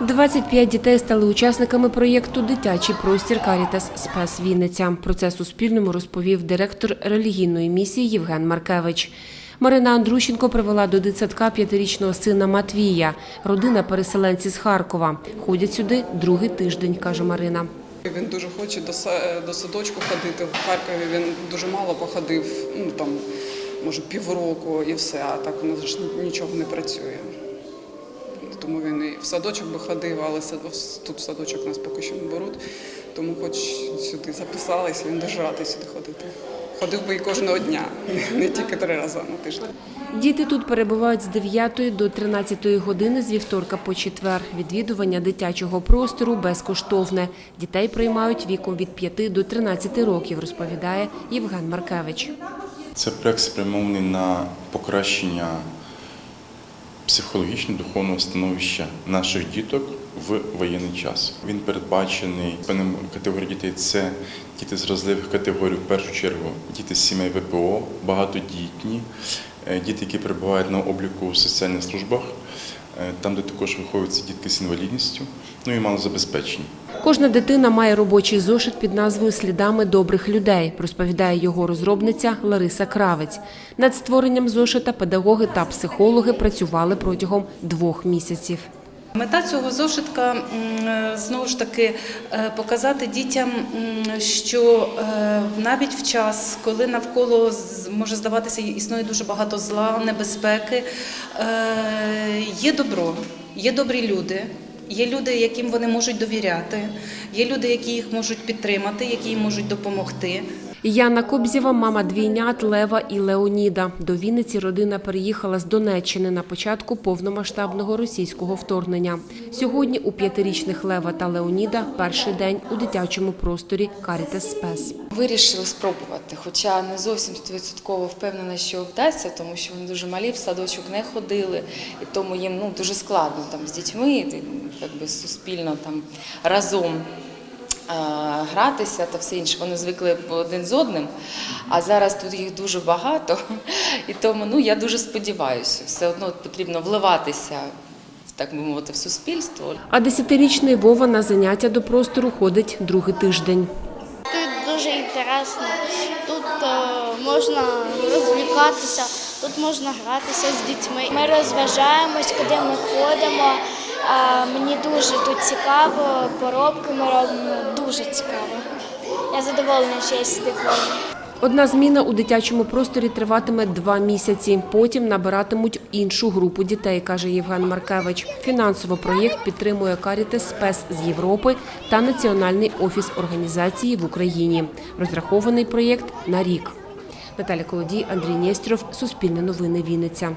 25 дітей стали учасниками проєкту Дитячий простір Карітас Спас Вінниця. Про це Суспільному розповів директор релігійної місії Євген Маркевич. Марина Андрущенко привела до дитсадка п'ятирічного сина Матвія. Родина переселенці з Харкова. Ходять сюди другий тиждень, каже Марина. Він дуже хоче до, са- до садочку ходити. В Харкові він дуже мало походив, ну там, може, півроку і все, а так у нас ж нічого не працює. Тому він і в садочок би ходив, але тут в садочок нас поки що не беруть. Тому хоч сюди записались, він дуже радий сюди ходити. Ходив би і кожного дня, не тільки три рази на тиждень. Діти тут перебувають з 9 до 13 години з вівторка по четвер. Відвідування дитячого простору безкоштовне. Дітей приймають віком від 5 до 13 років, розповідає Євген Маркевич. Це проект спрямований на покращення психологічно-духовного становища наших діток в воєнний час. Він передбачений певним категорією дітей. Це діти з розливих категорій, в першу чергу діти з сімей ВПО, багатодітні, е, діти, які перебувають на обліку в соціальних службах, там, де також виховуються дітки з інвалідністю, ну і малозабезпечені. Кожна дитина має робочий зошит під назвою Слідами добрих людей, розповідає його розробниця Лариса Кравець. Над створенням зошита педагоги та психологи працювали протягом двох місяців. Мета цього зошитка е, знову ж таки е, показати дітям, що е, навіть в час, коли навколо може здаватися існує дуже багато зла, небезпеки, е, є добро, є добрі люди. Є люди, яким вони можуть довіряти, є люди, які їх можуть підтримати, які їм можуть допомогти. Яна Кобзєва, мама двійнят Лева і Леоніда. До Вінниці родина переїхала з Донеччини на початку повномасштабного російського вторгнення. Сьогодні у п'ятирічних Лева та Леоніда перший день у дитячому просторі Карітас Спес. Вирішили спробувати, хоча не зовсім стовідсотково впевнена, що вдасться, тому що вони дуже малі, в садочок не ходили, і тому їм ну, дуже складно там з дітьми, і, якби суспільно там разом гратися та все інше. Вони звикли один з одним, а зараз тут їх дуже багато, і тому ну, я дуже сподіваюся, все одно потрібно вливатися, так би мовити, в суспільство. А десятирічний Вова на заняття до простору ходить другий тиждень. Тут дуже інтересно, тут е, можна розвлікатися, тут можна гратися з дітьми. Ми розважаємось, куди ми ходимо. Мені дуже тут цікаво, поробки ми робимо дуже цікаво. Я задоволена, що я сюди ходжу. Одна зміна у дитячому просторі триватиме два місяці. Потім набиратимуть іншу групу дітей, каже Євген Маркевич. Фінансово проєкт підтримує Карітес Спес з Європи та Національний офіс організації в Україні. Розрахований проєкт на рік. Наталя Колодій, Андрій Нєстров, Суспільне новини Вінниця.